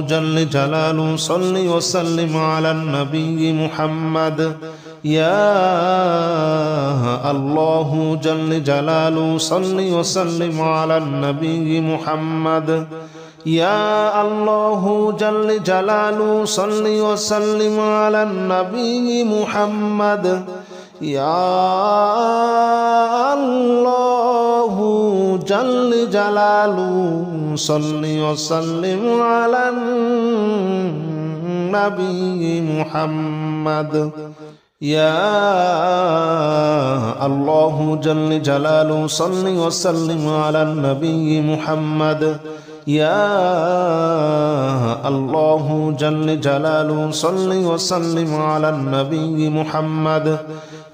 جل جلاله، صل وسلم على النبي محمد. يا الله جل جلاله، صل وسلم على النبي محمد. يا الله جل جلاله، صل وسلم على النبي محمد. یا اللہ، جل جلال صلی وسلم علی نبی محمد. یا اللہ، جل جلال صلی وسلم علی نبی محمد. یا اللہ، جل جلال صلی وسلم علی نبی محمد.